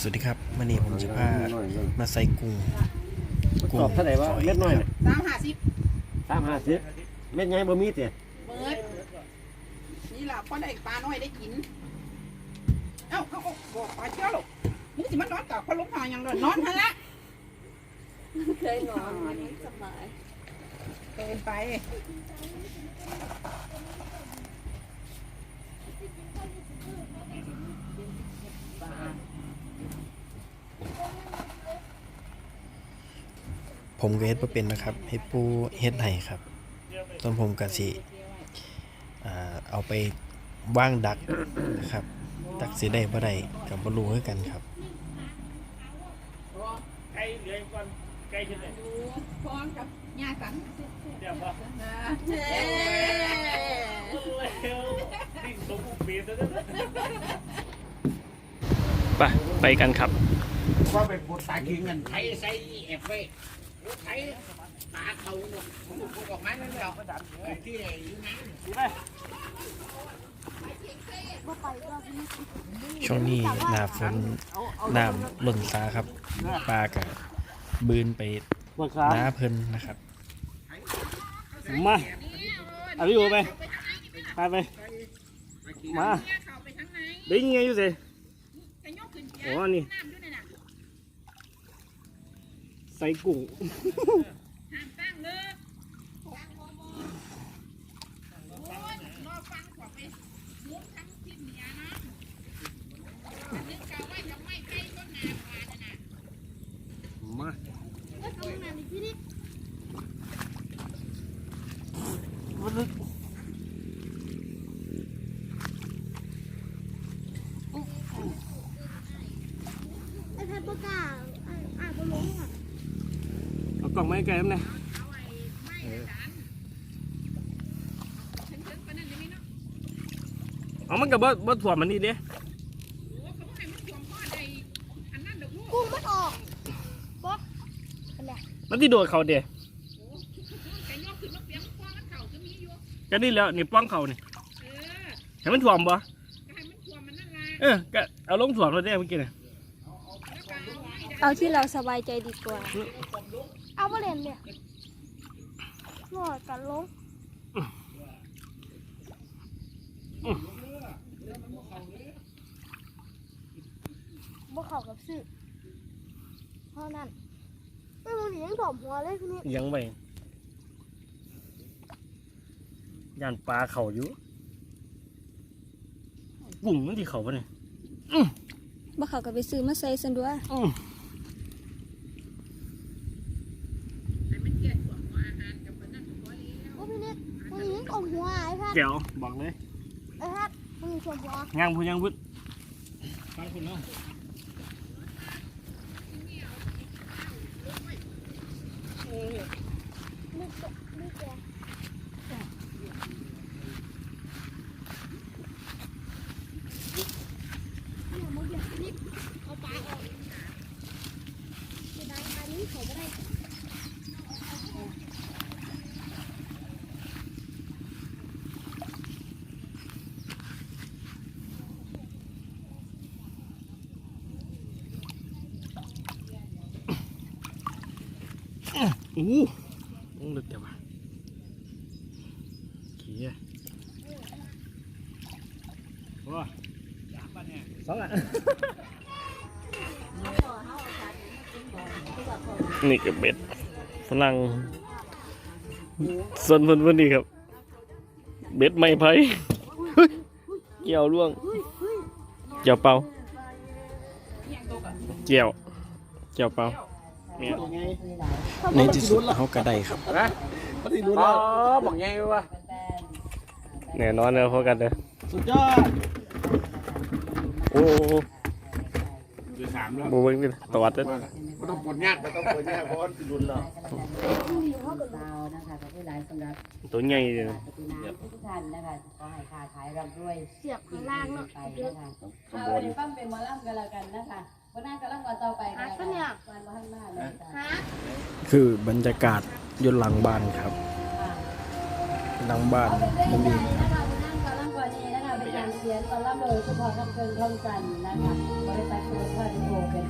สวัสดีครับวันนี้ผมจะพามาใส่กุ้งกรอบเท่าไหร่วะฝเม็ดน้อยครัน่ะบสามห้าสิบสามห้าสิบเม็ดใหญ่บ่มีเตะเบิดนี่ล่ะพอได้ปลาน้อยได้กินเอ้าเขาก็บอกปลาเจ้าหรอกมึงสิมานอนกับพะล้มหายังเลยนอนฮะละเคยนอนวันนี้สบายเกินไป ผมก็เฮ็ดบ่เป็นนะครับเฮ็ดปูเฮ็ดให้ครับส่วนผมก็สิอ่าเอาไปว่างดักนะครับ ดักสิได้บ่ได้ก็บ่รู้คือกันครับไก่เหลือก่อนไก่ชิ้นไหนดูพร้อมกับยาสันเดี๋ยวพอนะเฮ้เร็วดิ่งสมบูรณ์เบียดแล้วไปไปกันครับว่าไปปวดตากิงกันไทยใส่เอฟไว้ ไทยตาเขาผมพูดออกมาแล้วเราที่ไหนอยู่นะช่วงนี้หน้าฝนน้ำล้นสาครับปลาก็บืนไปมาครับน้าเพิ่นนะครับ มาเอาพี่โอไปไปไปมาเข้าไปข้างในได้ยังไงอยู่สิจะยกขึ้นเสียโอ้นี่ น้ำด้วยน่ะ ใส่กุ้ง ห้ามตั้งเลยโอ้ยรอฟังกว่าไปมุ้งทั้งที่เหนียนะนึกกะว่าจะไม่ใกล้ต้นนาปลาน่ะนะ มาวันนี้ ไอ้แพทย์ประกาศอ่านก็ลงอะ เอากล่องไม้ไก่มั้ยเนี่ยเอาไอ้ไม่อาจารย์ถึงถึงปานนั้นได้ไหมเนาะเอามันกับบ่บ่ถ่วมมันนี่เด้โอ้เขาบอกให้มันถ่วมพ่อใดอันนั้นดอกลูกกุ้งมันออกบอสมันที่โดดเขาเด้แต่ยกขึ้นมาเปียงพ่อมันเข่าก็มีอยู่ก็นี่แล้วนี่ป้องเขานี่เออให้มันถ่วมบ่ก็ให้มันถ่วมมันนั่นแหละเออก็เอาลงถ่วมเลยเด้เมื่อกี้น่ะแล้วก็เอาไม้ดันเอาที่เราสบายใจดีกว่า เอามาเล่นเนี่ยหนอดกันลงบ่เข้ากับสื่อเท่านั้นไม่มึงหนียังถอมหัวเลยทีนี้ยังไปย่านปลาเขาอยู่กุ้งมันที่เขาปะเนี่ยบ่เข้ากับไปซื้อมาใส่ซันด้วย อื้อ ให้มันเกลียดถ่วมหัวอาหารกับมันนั่นพอแล้ว โอ้พี่นิด มึงหนียังถอมหัวไอ้แพทย์แก้วบอกเลยไอ้แพทย์มึงหนีถอมหัวย่างพูย่างพุดฟังคุณเนาะนี่แกนี่แกเนี่ยมึงอย่านิดเอาปลาออกจะได้ปลานี้เขาไม่ได้ อู้ต้องลึกแต่ว่าเขี้ยโอ้สองอะนี่ก็เบ็ดฝรั่งส่วนเพิ่นเพิ่นนี่ครับ เบ็ดไม้ไผ่เฮ้ยเกี่ยวล่วงเกี่ยวเป่าเกี่ยวเกี่ยวเป่า เนี่ยในที่สุดเขาก็ได้ครับปฏิรูปอ๋อบอกไงวะแน่นอนเลยพอกันเลยสุดยอดโอ้โหเดือดสามแล้วบูเบิ้งนี่ตวัดเลยไม่ต้องปวดยากไม่ต้องปวดยากเพราะปฏิรูปแล้วดาวนะคะขอบคุณหลายสำหรับตัวใหญ่เลยนะปฏินาทุกท่านนะคะขอให้ค้าขายร่ำรวยเสียบข้างล่างเนาะไปนะคะเอาวันนี้ฟังเป็นหมอลำกันแล้วกันนะคะ วันหน้ากำลังวันต่อไปกันนะคะวันมาข้างหน้าเลยจ้ะฮะคือบรรยากาศอยนหลังบ้านครับ หลังบ้านเอาเป็นเรื่มัองนใหมีญ่นะคะวันหน้ากำลังวันนี้นะคะ เป็นการเขียนตอนรับโดยสุภาพคำเกินคำจันทร์นะคะบริษัทโคทอดิโอเฟ้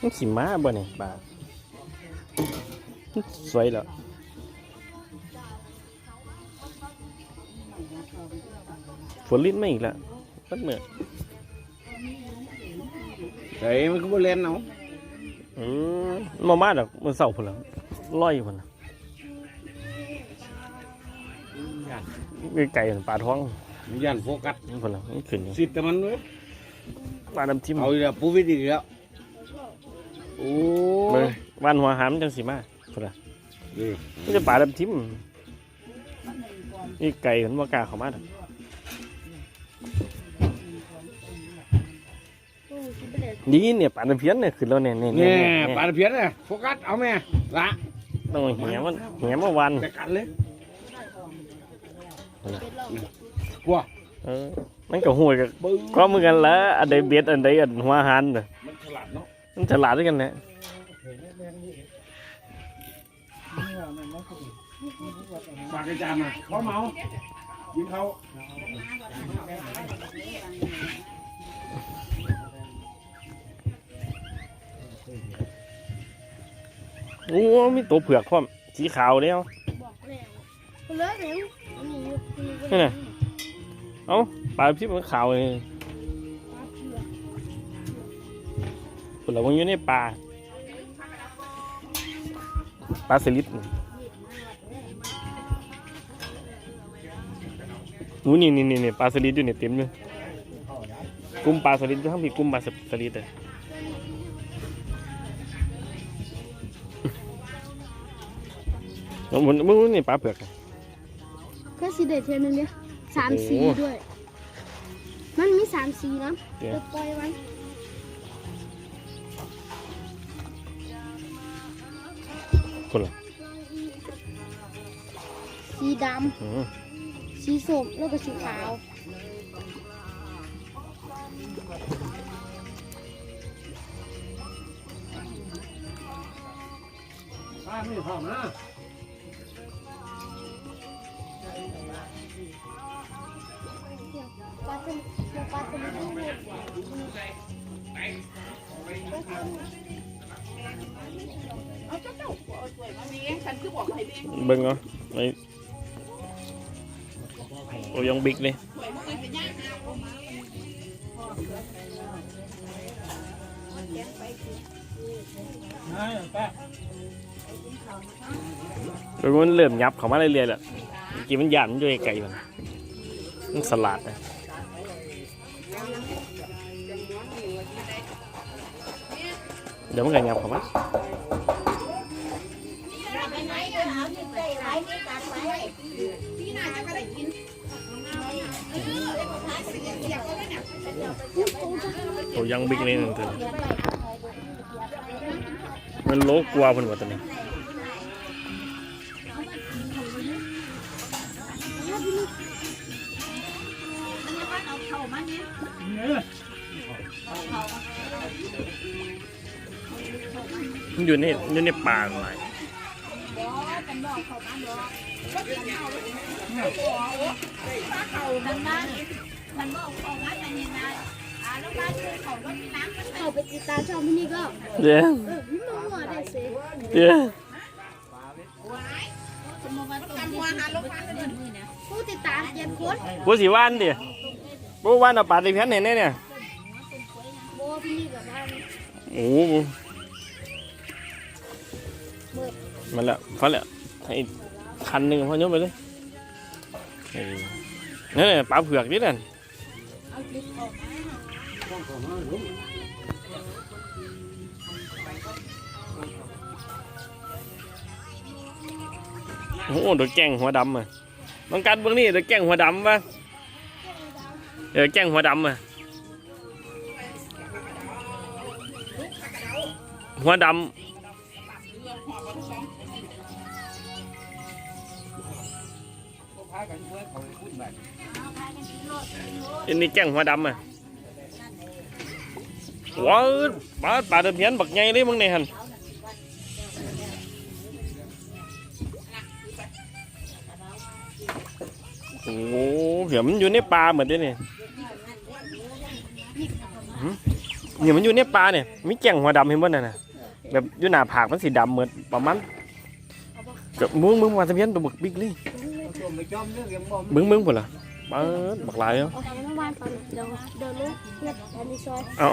มันขี่ม้าบ่เนี่ยปลาสวยแล้วฝนลิ้นไม่อีกแล้วตั้งเหนื่อยเฮ้ยมันก็บ่เล่นเอาอืมมามาดอกมันเศร้าพุ่นแล้วลอยพุ่นน่ะนี่ไก่พุ่นปลาท้อง ยันโฟกัสนี่พุ่นแล้วมันขึ้นอยู่สิแต่มันเว้ยปลาดำทิมเอาอีกแล้วปูวิทย์อีกแล้วโอ้เบิ่งวานหัวหามจังสิมาพุ่นน่ะนี่มันจะปลาดำทิมนี่ไก่มันบ่กล้าเข้ามาดอกโอ้กินไปเลยนี่เนี่ยปลาตะเพียนเนี่ยขึ้นแล้วเนี่ยเนี่ยเนี่เนี่ยยเนี่ยปลาตะเพียนเนี่ยโฟกัสเอาแม่ละต้องเหี่ยมันเหี่ยมาวันจัดการเลย เป็ดหรอกกลัวเออมันก็ห่วยกับก็เหมือนกันแหล้วอันใดเบ็ดอันใดอันหัวหันน่ะมันฉลาดเนาะมันฉลาดด้วยกันแหละฝากอาจารย์มาเขาเมายิงเขาโอ้มีตัวเผือกพร้อมสีขาวแล้วบอกแล้วไปเลยเดี๋ยวอันนี้อยู่นี่น่ะ เอ้าปลาที่มันขาวเลยปลาเผือกคนเรามันอยู่ในป่าปลาสลิดนี่โอ้นี่นี่นี่นี่ปลาสลิดอยู่เนี่ยเต็มเลยกลุ่มปลาสลิดอยู่ข้งพี่กลุ่มปลาสลิดเลยมันมันนนี่ปลาเผือกอะแค่สีเด็ดเทียนนึงเนี่ย สามสีโอ้โหด้วย มันมีสามสีนะเดี๋ยวจะปล่อยไว้คนละสีดอืมำสีส้มแล้วก็สีขาวป้าไม่พร้อมนะ บอกให้เลี้ยงเบิ่งเนาะไอ้โอ้ยังบิ๊กเลยสวยมันเริ่มยับเขามาเรื่อยๆแล้วเมื่อกี้มันหยาดมันอยู่ไกลๆมันมันสลัดนะ ดี๋ยวมันก็ยับเข้ามาพี่น่าจะก็ได้กินเออได้ประทานเสียเสียก็ได้เนี่ยโอ้ยังบิ๊กเลยนั่นเถอะมันโลกลัวเพิ่นว่าตัวนี้มัน อยู่ในอยู่ในป่าหลายเข้าไปติดตามช่องพี่นี่ก็เดี๋ยวเออพี่มัวได้สิเดี๋ยวกันหัวหันลงมาเลยผู้ติดตามเจ็ดคนกูสิว่านดิกูว่านเอาปลาตะเพียนเห็นแน่เนี่ยโบพี่นี่กับบ้านโอ้ มันละฟันละให้คันหนึ่งพอยกไปเลยนั่นแหละปลาเผือกนี่นั่นโอ้โหเดี๋ยวแก้งหัวดำอะต้องการบื้องนี้เดี๋ยวแก้งหัวดำปะเดี๋ยวแก้งหัวดำอะหัวดำ อันนี้แกล้งหัวดำอะว้าวปลาปลาตะเพียนบักใหญ่เลยมึงเนี่ยหันโอ้โหเดี๋ยมันอยู่ในปลาเหมือนเด้เนี่ยเนี่ยมันอยู่ในปลาเนี่ยมีแก่งหัวดำเห็นบ่นั่นน่ะแบบอยู่หน้าผากมันสีดำเหมือนประมาณกับมึงมึงมาตะเพียนตัวบักบิ๊กเลย ม่จอมเรื่องยังบ่มึงมึงพุ่นล่ะปลาบักหลายเนาะเอาเมื่อวานตอนเดี๋ยวเดินเลยเพื่อนอันนี้ซอยอ๋อ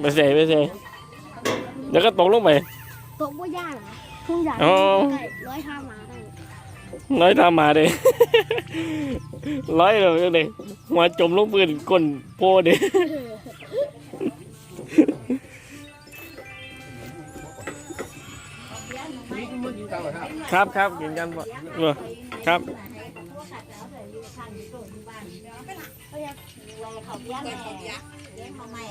ไปเสไปเสแล้วก็ตกลงไปตกบ่ย่างนะทุ่งใหญ่อ๋อไก่ร้อยห้าหมาได้ร้อยตามมาเลยร้อยเลยเลยหัวจมลงปืนก้นโพเด้ครับครับกินกันบ่เออครับ เขาเลี้ยงเขาเลี้ยงเลี้ยงเขาไม่